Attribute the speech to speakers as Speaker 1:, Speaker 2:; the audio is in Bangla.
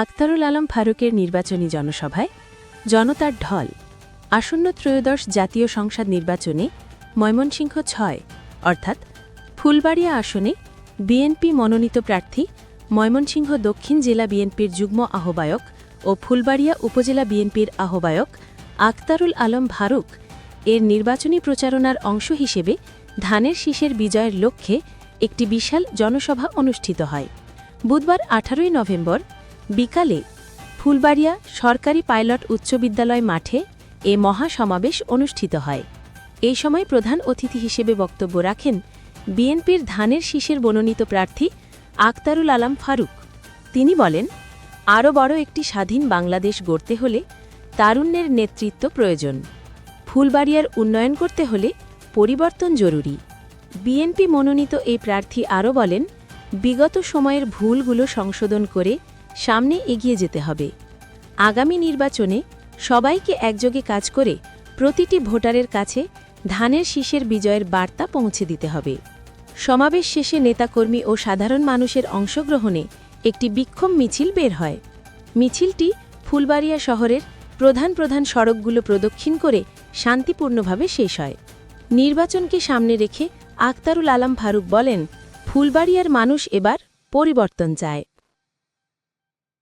Speaker 1: আক্তারুল আলম ফারুকের নির্বাচনী জনসভায় জনতার ঢল, আসন্ন ত্রয়োদশ জাতীয় সংসদ নির্বাচনে ময়মনসিংহ ছয়, অর্থাৎ ফুলবাড়িয়া আসনে বিএনপি মনোনীত প্রার্থী ময়মনসিংহ দক্ষিণ জেলা বিএনপির যুগ্ম আহ্বায়ক ও ফুলবাড়িয়া উপজেলা বিএনপির আহ্বায়ক আক্তারুল আলম ফারুক এর নির্বাচনী প্রচারণার অংশ হিসেবে ধানের শীষের বিজয়ের লক্ষ্যে একটি বিশাল জনসভা অনুষ্ঠিত হয়। বুধবার আঠারোই নভেম্বর বিকালে ফুলবাড়িয়া সরকারি পাইলট উচ্চ বিদ্যালয় মাঠে এ মহাসমাবেশ অনুষ্ঠিত হয়। এই সময় প্রধান অতিথি হিসেবে বক্তব্য রাখেন বিএনপির ধানের শীষের মনোনীত প্রার্থী আক্তারুল আলম ফারুক। তিনি বলেন, আরও বড় একটি স্বাধীন বাংলাদেশ গড়তে হলে তারুণ্যের নেতৃত্ব প্রয়োজন। ফুলবাড়িয়ার উন্নয়ন করতে হলে পরিবর্তন জরুরি। বিএনপি মনোনীত এই প্রার্থী আরও বলেন, বিগত সময়ের ভুলগুলো সংশোধন করে সামনে এগিয়ে যেতে হবে। আগামী নির্বাচনে সবাইকে একযোগে কাজ করে প্রতিটি ভোটারের কাছে ধানের শীষের বিজয়ের বার্তা পৌঁছে দিতে হবে। সমাবেশ শেষে নেতাকর্মী ও সাধারণ মানুষের অংশগ্রহণে একটি বিক্ষোভ মিছিল বের হয়। মিছিলটি ফুলবাড়িয়া শহরের প্রধান প্রধান সড়কগুলো প্রদক্ষিণ করে শান্তিপূর্ণভাবে শেষ হয়। নির্বাচনকে সামনে রেখে আক্তারুল আলম ফারুক বলেন, ফুলবাড়িয়ার মানুষ এবার পরিবর্তন চায়।